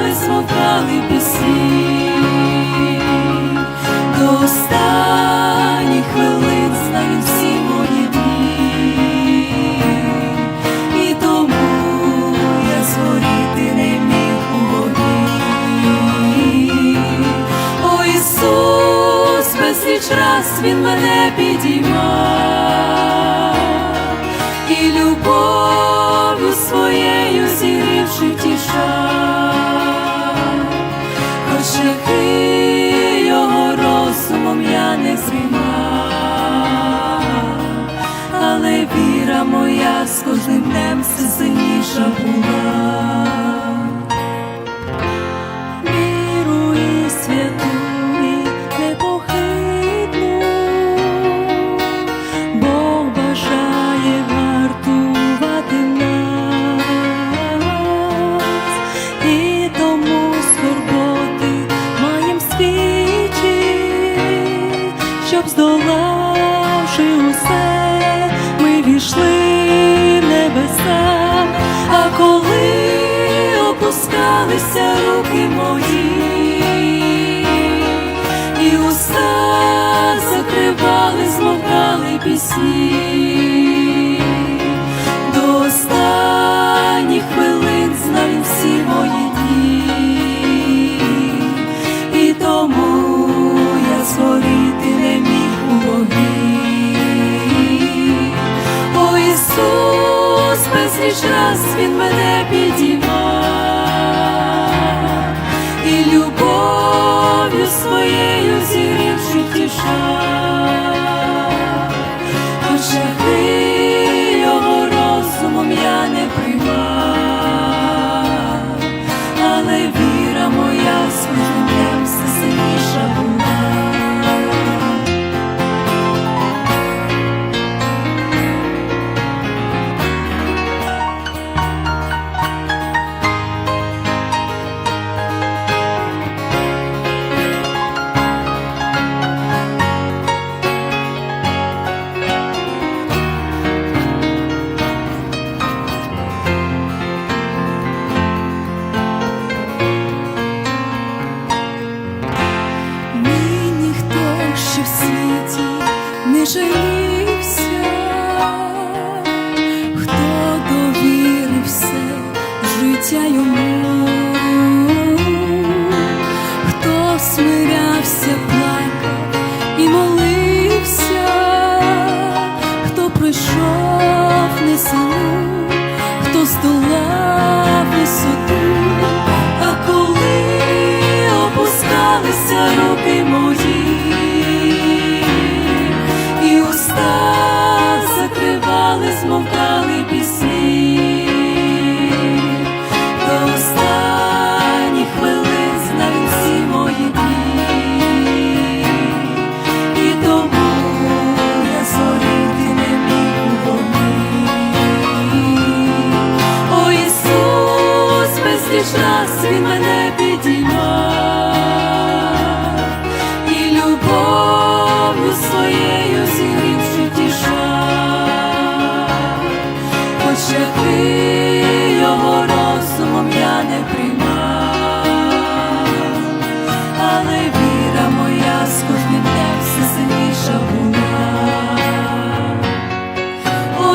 закривали, смовкали пісні, до останніх хвилин він всі мої дні, і тому я згоріти не міг у вогні. О Ісус, безліч раз Він мене підіймав моя з кожним днем все сильніша була. Опускалися руки мої, і уста закривали, змовкали пісні, до останніх хвилин знав всі мої дні, і тому я згоріти не міг у вогні. О Ісус, безліч раз Він мене підіймав своєю зігрівши втішав, життя йому, хто смирявся, плакав і молився, хто пройшов не силу, хто здолав висоту, а коли опускалися руки мої,